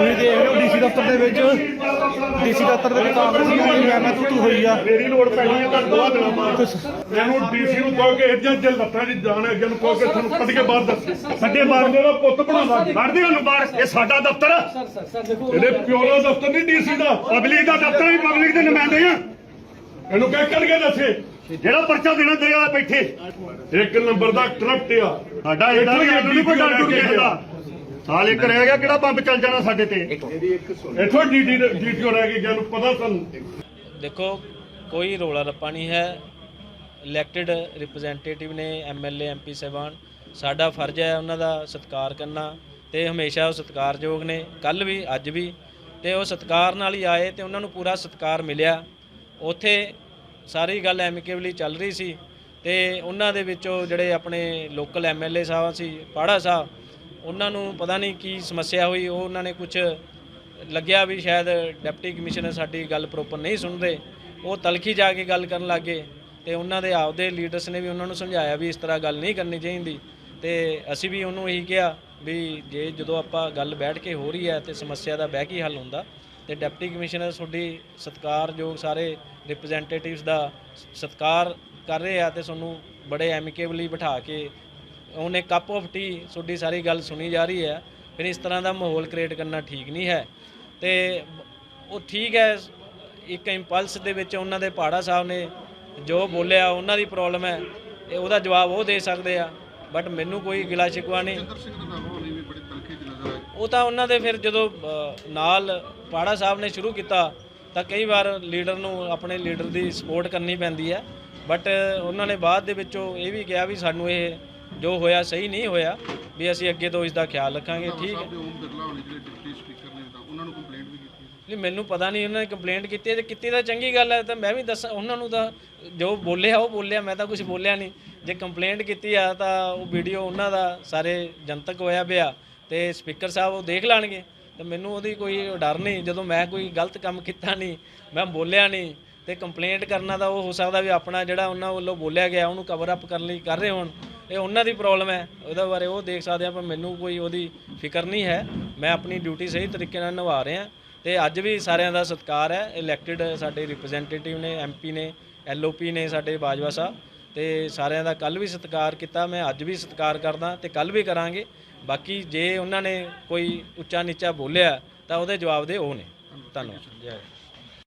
ਤੁਸੀਂ ਦੇਖ ਰਹੇ ਹੋ ਡੀਸੀ ਦਫ਼ਤਰ ਦੇ ਵਿੱਚ। ਡੀਸੀ ਦਫ਼ਤਰ ਦੇ ਵਿੱਚ ਕਾਂਗਰਸੀਆਂ ਦੀ ਮੈਂ ਮੈਂ ਤੂੰ ਤੂੰ ਹੋਈ ਆ। ਮੇਰੀ ਲੋੜ ਪੈਣੀ ਹੈ ਤਾਂ ਦੋ ਦਿਨਾਂ ਬਾਅਦ ਮੈਨੂੰ ਡੀਸੀ ਨੂੰ ਕਹੋ ਕਿ ਇੱਜਾ ਜੇ ਲੱਤਾਂ ਦੀ ਜਾਣ ਹੈ ਅੱਗੇ ਨੂੰ ਕਹੋ ਕਿ ਤੁਹਾਨੂੰ ਕੱਢ ਕੇ ਬਾਹਰ ਦੱਸ। ਸਾਡੇ ਬਾਹਰ ਮੇਰਾ ਪੁੱਤ ਬਣਾਉਂਦਾ। ਕੱਢਦੇ ਉਹਨੂੰ ਬਾਹਰ। ਇਹ ਸਾਡਾ ਦਫ਼ਤਰ। ਸਰ ਸਰ ਸਰ ਦੇਖੋ ਇਹਦੇ ਪਿਓ ਦਾ ਦਫ਼ਤਰ ਨਹੀਂ ਡੀਸੀ ਦਾ। ਪਬਲਿਕ ਦਾ ਦਫ਼ਤਰ ਵੀ ਪਬਲਿਕ ਦੇ ਨੁਮਾਇੰਦੇ ਆ। ਇਹਨੂੰ ਕਹਿ ਕੱਢ ਕੇ ਦੱਸੇ। ਜਿਹੜਾ ਪਰਚਾ ਦੇਣਾ ਦੇ ਆ ਬੈਠੇ। ਇੱਕ ਨੰਬਰ ਦਾ ਕਰਪਟ ਆ। ਸਾਡਾ ਇਹਦਾ ਵੀ ਨਹੀਂ ਕੋਈ ਡਰ ਡੁਰ ਸਾਲ ਇੱਕ ਰਹਿ ਗਿਆ ਕਿਹੜਾ ਬੰਬ ਚੱਲ ਜਾਣਾ ਸਾਡੇ ਤੇ? ਇੱਥੋਂ ਡੀਟੀ ਡੀਟੀਓ ਰਹਿ ਗਈ ਜਾਨੂੰ ਪਤਾ ਤੁਹਾਨੂੰ ਦੇਖੋ ਕੋਈ ਰੋਲਾ ਰੱਪਾ ਨਹੀਂ ਹੈ। ਇਲੈਕਟਿਡ ਰਿਪਰੈਜ਼ੈਂਟੇਟਿਵ ਨੇ ਐਮਐਲਏ ਐਮਪੀ ਸਾਹਿਬਾਨ ਸਾਡਾ ਫਰਜ਼ ਹੈ ਉਹਨਾਂ ਦਾ ਸਤਿਕਾਰ ਕਰਨਾ ਤੇ ਹਮੇਸ਼ਾ ਉਹ ਸਤਿਕਾਰਯੋਗ ਨੇ। ਕੱਲ ਵੀ ਅੱਜ ਵੀ। ਤੇ ਉਹ ਸਤਿਕਾਰ ਨਾਲ ਹੀ ਆਏ ਤੇ ਉਹਨਾਂ ਨੂੰ ਪੂਰਾ ਸਤਿਕਾਰ ਮਿਲਿਆ। ਉੱਥੇ ਸਾਰੀ ਗੱਲ ਐਮਿਕੇਬਲੀ ਚੱਲ ਰਹੀ ਸੀ ਤੇ ਉਹਨਾਂ ਦੇ ਵਿੱਚੋਂ ਜਿਹੜੇ ਆਪਣੇ ਲੋਕਲ ਐਮਐਲਏ ਸਾਹਿਬ ਸੀ ਪਾੜਾ ਸਾਹਿਬ ਉਹਨਾਂ ਨੂੰ ਪਤਾ ਨਹੀਂ ਕੀ ਸਮੱਸਿਆ ਹੋਈ, ਉਹ ਉਹਨਾਂ ਨੇ ਕੁਝ ਲੱਗਿਆ ਵੀ ਸ਼ਾਇਦ ਡਿਪਟੀ ਕਮਿਸ਼ਨਰ ਸਾਡੀ ਗੱਲ ਪ੍ਰੋਪਰ ਨਹੀਂ ਸੁਣਦੇ। ਉਹ ਤਲਖੀ ਜਾ ਕੇ ਗੱਲ ਕਰਨ ਲੱਗੇ ਤੇ ਉਹਨਾਂ ਦੇ ਆਪਦੇ ਲੀਡਰਸ ਨੇ ਵੀ ਉਹਨਾਂ ਨੂੰ ਸਮਝਾਇਆ ਵੀ ਇਸ ਤਰ੍ਹਾਂ ਗੱਲ ਨਹੀਂ ਕਰਨੀ ਚਾਹੀਦੀ। ਤੇ ਅਸੀਂ ਵੀ ਉਹਨੂੰ ਇਹੀ ਕਿਹਾ ਵੀ ਜੇ ਜਦੋਂ ਆਪਾਂ ਗੱਲ ਬੈਠ ਕੇ ਹੋ ਰਹੀ ਹੈ ਤੇ ਸਮੱਸਿਆ ਦਾ ਬਹਿ ਕੇ ਹੱਲ ਹੁੰਦਾ, ਤੇ ਡਿਪਟੀ ਕਮਿਸ਼ਨਰ ਤੁਹਾਡੀ ਸਤਿਕਾਰਯੋਗ ਸਾਰੇ ਰਿਪਰੈਜ਼ੈਂਟੇਟਿਵਸ ਦਾ ਸਤਿਕਾਰ ਕਰ ਰਹੇ ਆ ਤੇ ਤੁਹਾਨੂੰ ਬੜੇ ਐਮਿਕੇਬਲੀ ਬਿਠਾ ਕੇ ਉਹਨੇ ਕੱਪ ਆਫ ਟੀ ਤੁਹਾਡੀ ਸਾਰੀ ਗੱਲ ਸੁਣੀ ਜਾ ਰਹੀ ਹੈ ਫਿਰ ਇਸ ਤਰ੍ਹਾਂ ਦਾ ਮਾਹੌਲ ਕ੍ਰੀਏਟ ਕਰਨਾ ਠੀਕ ਨਹੀਂ ਹੈ। ਤੇ ਉਹ ਠੀਕ ਹੈ ਇੱਕ ਇੰਪਲਸ ਦੇ ਵਿੱਚ ਉਹਨਾਂ ਦੇ ਪਹਾੜਾ ਸਾਹਿਬ ਨੇ ਜੋ ਬੋਲਿਆ ਉਹਨਾਂ ਦੀ ਪ੍ਰੋਬਲਮ ਹੈ ਇਹ ਉਹਦਾ ਜਵਾਬ ਉਹ ਦੇ ਸਕਦੇ ਆ ਬਟ ਮੈਨੂੰ ਕੋਈ ਗਿਲਾ ਸ਼ਿਕਵਾ ਨਹੀਂ। ਉਹ ਤਾਂ ਉਹਨਾਂ ਦੇ ਫਿਰ ਜਦੋਂ ਨਾਲ ਪਾੜਾ ਸਾਹਿਬ ਨੇ ਸ਼ੁਰੂ ਕੀਤਾ ਤਾਂ ਕਈ ਵਾਰ ਲੀਡਰ ਨੂੰ ਆਪਣੇ ਲੀਡਰ ਦੀ ਸਪੋਰਟ ਕਰਨੀ ਪੈਂਦੀ ਹੈ ਬਟ ਉਹਨਾਂ ਨੇ ਬਾਅਦ ਦੇ ਵਿੱਚੋਂ ਇਹ ਵੀ ਕਿਹਾ ਵੀ ਸਾਨੂੰ ਇਹ ਜੋ ਹੋਇਆ ਸਹੀ ਨਹੀਂ ਹੋਇਆ ਵੀ ਅਸੀਂ ਅੱਗੇ ਤੋਂ ਇਸ ਦਾ ਖਿਆਲ ਰੱਖਾਂਗੇ ਠੀਕ ਹੈ। ਓਮ ਬਿਰਲਾ ਹੋਣੀ ਜਿਹੜੇ ਡਿਪਟੀ ਸਪੀਕਰ ਨੇ ਤਾਂ ਉਹਨਾਂ ਨੂੰ ਕੰਪਲੇਂਟ ਵੀ ਕੀਤੀ ਨਹੀਂ ਮੈਨੂੰ ਪਤਾ ਨਹੀਂ ਉਹਨਾਂ ਨੇ ਕੰਪਲੇਂਟ ਕੀਤੀ ਹੈ ਜੇ ਕੀਤੀ ਤਾਂ ਚੰਗੀ ਗੱਲ ਹੈ ਤਾਂ ਮੈਂ ਵੀ ਦੱਸਾਂ ਉਹਨਾਂ ਨੂੰ ਤਾਂ ਜੋ ਬੋਲਿਆ ਉਹ ਬੋਲਿਆ ਮੈਂ ਤਾਂ ਕੁਝ ਬੋਲਿਆ ਨਹੀਂ। ਜੇ ਕੰਪਲੇਂਟ ਕੀਤੀ ਆ ਤਾਂ ਉਹ ਵੀਡੀਓ ਉਹਨਾਂ ਦਾ ਸਾਰੇ ਜਨਤਕ ਹੋਇਆ ਪਿਆ ਤੇ ਸਪੀਕਰ ਸਾਹਿਬ ਉਹ ਦੇਖ ਲੈਣਗੇ। ਤੇ ਮੈਨੂੰ ਉਹਦੀ ਕੋਈ ਡਰ ਨਹੀਂ ਜਦੋਂ ਮੈਂ ਕੋਈ ਗਲਤ ਕੰਮ ਕੀਤਾ ਨਹੀਂ ਮੈਂ ਬੋਲਿਆ ਨਹੀਂ ਤੇ ਕੰਪਲੇਂਟ ਕਰਨਾ ਤਾਂ ਉਹ ਹੋ ਸਕਦਾ ਵੀ ਆਪਣਾ ਜਿਹੜਾ ਉਹਨਾਂ ਵੱਲੋਂ ਬੋਲਿਆ ਗਿਆ ਉਹਨੂੰ ਕਵਰ ਅਪ ਕਰਨ ਲਈ ਕਰ ਰਹੇ ਹੋਣ। ਇਹ ਉਹਨਾਂ ਦੀ ਪ੍ਰੋਬਲਮ ਹੈ। ਉਹਦੇ ਬਾਰੇ ਉਹ ਦੇਖ ਸਕਦੇ ਆ ਪਰ ਮੈਨੂੰ ਕੋਈ ਉਹਦੀ ਫਿਕਰ ਨਹੀਂ ਹੈ। ਮੈਂ ਆਪਣੀ ਡਿਊਟੀ ਸਹੀ ਤਰੀਕੇ ਨਾਲ ਨਿਭਾ ਰਿਹਾ। ਤੇ ਅੱਜ ਵੀ ਸਾਰਿਆਂ ਦਾ ਸਤਿਕਾਰ ਹੈ। ਇਲੈਕਟਿਡ ਸਾਡੇ ਰਿਪਰੈਜ਼ੈਂਟੇਟਿਵ ਨੇ ਐਮਪੀ ਨੇ ਐਲਓਪੀ ਨੇ ਸਾਡੇ ਬਾਜਵਾ ਸਾਹਿਬ। ਤੇ ਸਾਰਿਆਂ ਦਾ ਕੱਲ ਵੀ ਸਤਿਕਾਰ ਕੀਤਾ, ਮੈਂ ਅੱਜ ਵੀ ਸਤਿਕਾਰ ਕਰਦਾ ਤੇ ਕੱਲ ਵੀ ਕਰਾਂਗੇ। ਬਾਕੀ ਜੇ ਉਹਨਾਂ ਨੇ ਕੋਈ ਉੱਚਾ ਨੀਚਾ ਬੋਲਿਆ, ਤਾਂ ਉਹਦੇ ਜਵਾਬ ਦੇ ਉਹ ਨੇ। ਧੰਨਵਾਦ। ਜੈ